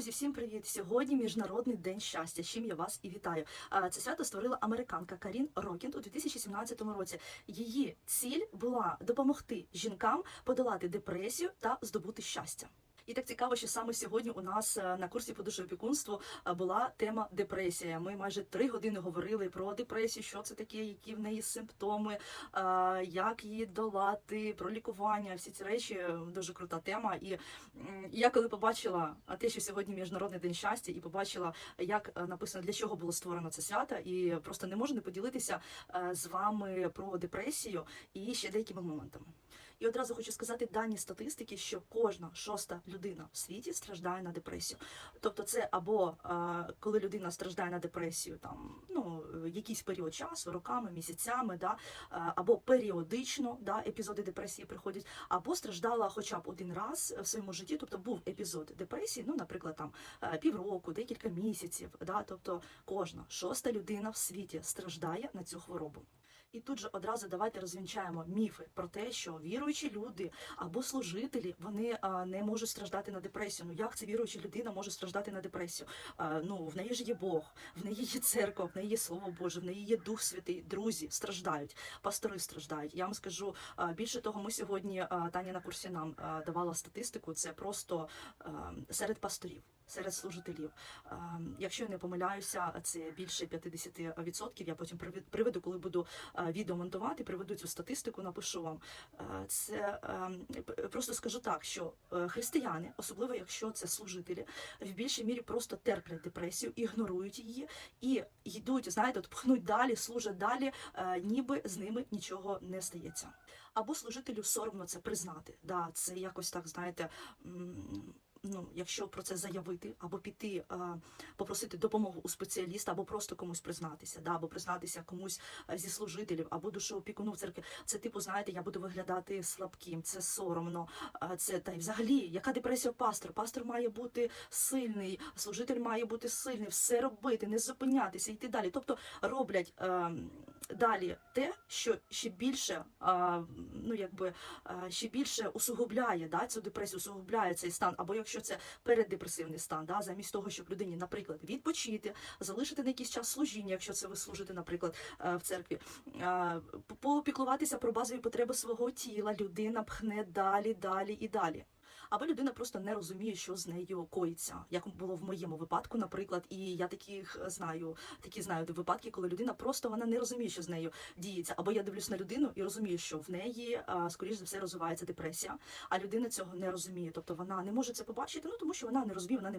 Друзі, всім привіт! Сьогодні міжнародний день щастя. з Чим я вас і вітаю. Це свято створила американка Карін Рокінд у 2017 році. Її ціль була допомогти жінкам подолати депресію та здобути щастя. І так цікаво, що саме сьогодні у нас е, на курсі по душоопікунству е, була тема депресія. Ми майже три години говорили про депресію, що це таке, які в неї симптоми, е, як її долати, про лікування. Всі ці речі дуже крута тема. І я коли побачила те, що сьогодні міжнародний день щастя, і побачила, як написано для чого було створено це свято, і просто не можу не поділитися з вами про депресію і ще деякими моментами. І одразу хочу сказати дані статистики, що кожна шоста людина в світі страждає на депресію. Тобто, це або е, коли людина страждає на депресію, там ну якийсь період часу, роками, місяцями, да, е, або періодично да, епізоди депресії приходять, або страждала хоча б один раз в своєму житті, тобто був епізод депресії, ну, наприклад, там е, півроку, декілька місяців. Да, тобто кожна шоста людина в світі страждає на цю хворобу. І тут же одразу давайте розвінчаємо міфи про те, що віруючі люди або служителі вони не можуть страждати на депресію. Ну як це віруюча людина може страждати на депресію? Ну в неї ж є Бог, в неї є церква, в неї є Слово Боже, в неї є Дух Святий. Друзі страждають, пастори страждають. Я вам скажу більше того, ми сьогодні Таня на курсі нам давала статистику. Це просто серед пасторів. Серед служителів, якщо я не помиляюся, це більше 50%. Я потім приведу, коли буду а, відео монтувати, приведу цю статистику, напишу вам. Це ем, просто скажу так, що е, християни, особливо якщо це служителі, в більшій мірі просто терплять депресію, ігнорують її і йдуть, знаєте, от пхнуть далі, служать далі, е, ніби з ними нічого не стається. Або служителю соромно це признати. Да, це якось так, знаєте. Ну, якщо про це заявити, або піти, е, попросити допомогу у спеціаліста, або просто комусь признатися, да, або признатися комусь зі служителів, або душоопікуну в церкві. Це типу, знаєте, я буду виглядати слабким, це соромно. Це та й взагалі, яка депресія у пастора? Пастор має бути сильний, служитель має бути сильний, все робити, не зупинятися, йти далі. Тобто роблять е, далі те, що ще більше, е, ну якби е, ще більше усугубляє да, цю депресію, усугубляє цей стан. Або якщо це переддепресивний стан, да, замість того, щоб людині, наприклад, відпочити, залишити на якийсь час служіння, якщо це ви служите, наприклад, е, в церкві, е, попіклуватися про базові потреби свого тіла, людина пхне далі, далі і далі. Або людина просто не розуміє, що з нею коїться, як було в моєму випадку, наприклад, і я таких знаю, такі знаю випадки, коли людина просто вона не розуміє, що з нею діється. Або я дивлюсь на людину і розумію, що в неї скоріш за все розвивається депресія, а людина цього не розуміє. Тобто вона не може це побачити, ну тому що вона не розуміє, вона не